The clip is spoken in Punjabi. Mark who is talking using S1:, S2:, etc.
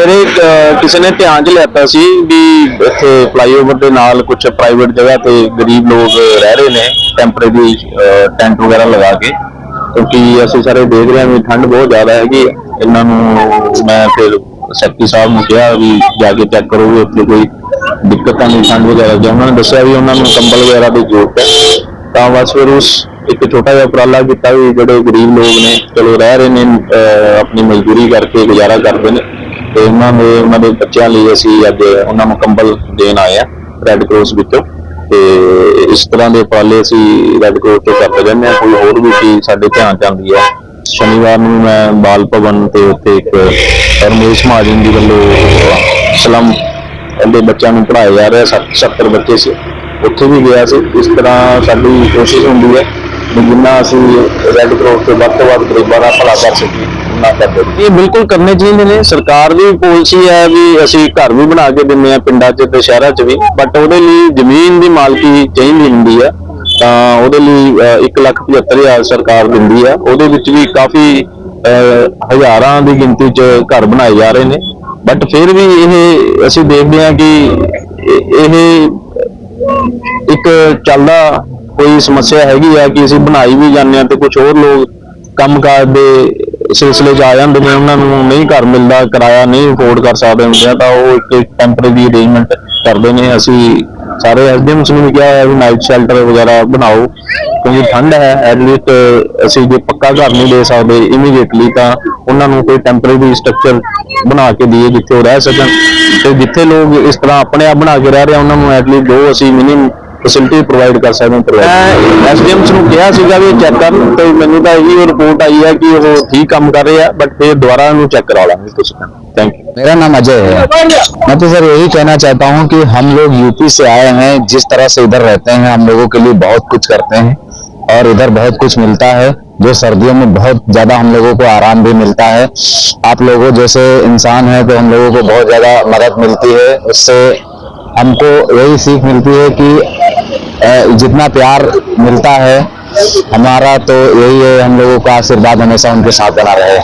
S1: ਮੇਰੇ ਕਿਸੇ ਨੇ ਧਿਆਨ 'ਚ ਲਿਆਤਾ ਸੀ ਵੀ ਇੱਥੇ ਫਲਾਈਓਵਰ ਦੇ ਨਾਲ ਕੁਝ ਪ੍ਰਾਈਵੇਟ ਜਗ੍ਹਾ ਤੇ ਗਰੀਬ ਲੋਕ ਰਹਿ ਰਹੇ ਨੇ ਟੈਂਪਰੇਰੀ ਟੈਂਟ ਵਗੈਰਾ ਲਗਾ ਕੇ। ਕਿਉਂਕਿ ਅਸੀਂ ਸਾਰੇ ਦੇਖ ਰਹੇ ਹਾਂ ਵੀ ਠੰਡ ਬਹੁਤ ਜ਼ਿਆਦਾ ਹੈਗੀ ਇਹਨਾਂ ਨੂੰ ਮੈਂ ਫਿਰ ਸੈਕਟਰੀ ਸਾਹਿਬ ਨੂੰ ਕਿਹਾ ਵੀ ਜਾ ਕੇ ਚੈੱਕ ਕਰੋ ਵੀ ਇੱਥੇ ਕੋਈ ਦਿੱਕਤ ਤਾਂ ਨਹੀਂ ਠੰਡ ਵਗੈਰਾ ਜਾਂ ਉਹਨਾਂ ਨੇ ਦੱਸਿਆ ਵੀ ਉਹਨਾਂ ਨੂੰ ਕੰਬਲ ਵਗੈਰਾ ਦੀ ਜ਼ਰੂਰਤ ਹੈ। ਤਾਂ ਬਸ ਫਿਰ ਉਸ ਇੱਕ ਛੋਟਾ ਜਿਹਾ ਉਪਰਾਲਾ ਕੀਤਾ ਵੀ ਜਿਹੜੇ ਗਰੀਬ ਲੋਕ ਨੇ ਚਲੋ ਰਹਿ ਰਹੇ ਨੇ ਅਹ, ਆਪਣੀ ਮਜ਼ਦੂਰੀ ਕਰਕੇ ਗੁਜ਼ਾਰਾ ਕਰਦੇ ਨੇ। ਤੇ ਉਹਨਾਂ ਦੇ ਉਹਨਾਂ ਦੇ ਬੱਚਿਆਂ ਲਈ ਅਸੀਂ ਅੱਜ ਉਹਨਾਂ ਨੂੰ ਕੰਬਲ ਦੇਣ ਆਏ ਆ ਰੈੱਡ ਕਰਾਸ ਵਿੱਚੋਂ। ਤੇ ਇਸ ਤਰ੍ਹਾਂ ਦੇ ਉਪਰਾਲੇ ਅਸੀਂ ਰੈੱਡ ਕਰਾਸ ਤੋਂ ਕਰਦੇ ਰਹਿੰਦੇ ਹਾਂ। ਕੋਈ ਹੋਰ ਵੀ ਚੀਜ਼ ਸਾਡੇ ਧਿਆਨ ਚ ਆਉਂਦੀ ਹੈ। ਸ਼ਨੀਵਾਰ ਨੂੰ ਮੈਂ ਬਾਲ ਭਵਨ ਤੇ ਉੱਥੇ ਇੱਕ ਰਮੇਸ਼ ਮਹਾਜਨ ਜੀ ਵੱਲੋਂ ਸਲਮ ਦੇ ਬੱਚਿਆਂ ਨੂੰ ਪੜ੍ਹਾਇਆ ਜਾ ਰਿਹਾ। 70 ਬੱਚੇ ਸੀ। ਉੱਥੇ ਵੀ ਗਿਆ ਸੀ। ਇਸ ਤਰ੍ਹਾਂ ਸਾਡੀ ਕੋਸ਼ਿਸ਼ ਹੁੰਦੀ ਹੈ ਵੀ ਜਿੰਨਾ ਅਸੀਂ ਰੈੱਡ ਕਰਾਸ ਤੋਂ ਵੱਧ ਤੋਂ ਵੱਧ ਗਰੀਬਾਂ ਦਾ ਭਲਾ ਕਰ ਸਕੀਏ। ਉਹਨਾਂ ਕਰਦੇ ਇਹ ਬਿਲਕੁਲ ਕਰਨੇ ਚਾਹੀਦੇ ਨੇ। ਸਰਕਾਰ ਦੀ ਪਾਲਿਸੀ ਹੈ ਵੀ ਅਸੀਂ ਘਰ ਵੀ ਬਣਾ ਕੇ ਦਿੰਦੇ ਆ ਪਿੰਡਾਂ 'ਚ ਤੇ ਸ਼ਹਿਰਾਂ 'ਚ ਵੀ। ਬਟ ਉਹਦੇ ਲਈ ਜ਼ਮੀਨ ਦੀ ਮਾਲਕੀ ਚਾਹੀਦੀ ਹੁੰਦੀ ਆ ਤਾਂ ਉਹਦੇ ਲਈ 175000 ਸਰਕਾਰ ਦਿੰਦੀ ਆ ਉਹਦੇ ਵਿੱਚ ਵੀ ਕਾਫੀ ਹਜ਼ਾਰਾਂ ਦੀ ਗਿਣਤੀ 'ਚ ਘਰ ਬਣਾਏ ਜਾ ਰਹੇ ਨੇ। ਬਟ ਫਿਰ ਵੀ ਇਹ ਅਸੀਂ ਦੇਖਦੇ ਹਾਂ ਕਿ ਇਹ ਇੱਕ ਚੱਲਦਾ ਕੋਈ ਸਮੱਸਿਆ ਹੈਗੀ ਆ ਕਿ ਅਸੀਂ ਬਣਾਈ ਵੀ ਜਾਂਦੇ ਆ ਤੇ ਕੁਝ ਹੋਰ ਲੋਕ ਕੰਮਕਾਜ ਦੇ ਸਿਲਸਿਲੇ 'ਚ ਆ ਜਾਂਦੇ ਨੇ, ਉਹਨਾਂ ਨੂੰ ਨਹੀਂ ਘਰ ਮਿਲਦਾ, ਕਿਰਾਇਆ ਨਹੀਂ ਅਫੋਰਡ ਕਰ ਸਕਦੇ ਹੁੰਦੇ ਆ, ਤਾਂ ਉਹ ਇੱਕ ਟੈਂਪਰੇਰੀ ਅਰੇਂਜਮੈਂਟ ਕਰਦੇ ਨੇ। ਅਸੀਂ ਸਾਰੇ ਐਸਡੀਐਮਸ ਨੂੰ ਵੀ ਕਿਹਾ ਹੈ ਵੀ ਨਾਈਟ ਸ਼ੈਲਟਰ ਵਗੈਰਾ ਬਣਾਓ, ਕਿਉਂਕਿ ਠੰਡ ਹੈ ਐਟਲੀਸਟ ਅਸੀਂ ਜੇ ਪੱਕਾ ਘਰ ਨਹੀਂ ਦੇ ਸਕਦੇ ਇਮੀਡੀਏਟਲੀ ਤਾਂ ਉਹਨਾਂ ਨੂੰ ਕੋਈ ਟੈਂਪਰੇਰੀ ਸਟਰਕਚਰ ਬਣਾ ਕੇ ਦਈਏ ਜਿੱਥੇ ਉਹ ਰਹਿ ਸਕਣ। ਤੇ ਜਿੱਥੇ ਲੋਕ ਇਸ ਤਰ੍ਹਾਂ ਆਪਣੇ ਆਪ ਬਣਾ ਕੇ ਰਹਿ ਰਹੇ ਉਹਨਾਂ ਨੂੰ ਐਟਲੀਸਟ ਦੋ ਅਸੀਂ ਮਿਨੀਮਮ ਫੈਸਿਲਿਟੀ ਪ੍ਰੋਵਾਈਡ ਕਰ ਸਕਦੇ ਹਾਂ ਪ੍ਰੋਵਾਈਡ ਐਸਡੀਐਮਸ ਨੂੰ ਕਿਹਾ ਸੀਗਾ ਵੀ ਚੈੱਕ ਕਰਨ ਤੇ ਮੈਨੂੰ ਤਾਂ ਇਹੀ ਰਿਪੋਰਟ ਆਈ ਹੈ ਕਿ ਉਹ ਠੀਕ ਕੰਮ ਕਰ ਰਹੇ ਆ ਬਟ ਫਿਰ ਦੁਬਾਰਾ ਇਹਨੂੰ ਚੈੱਕ ਕਰਾ ਲਾਂਗੇ ਤੁਸੀਂ ਥੈਂਕ ਯੂ
S2: मेरा नाम अजय है मैं तो सर यही कहना चाहता हूँ कि हम लोग यूपी से आए हैं जिस तरह से इधर रहते हैं हम लोगों के लिए बहुत कुछ करते हैं और इधर बहुत कुछ मिलता है जो सर्दियों में बहुत ज्यादा हम लोगों को आराम भी मिलता है आप लोगों जैसे इंसान है तो हम लोगों को बहुत ज्यादा मदद मिलती है उससे हमको यही सीख मिलती है कि अ, जितना प्यार मिलता है हमारा तो यही है हम लोगों का आशीर्वाद हमेशा उनके साथ बना रहे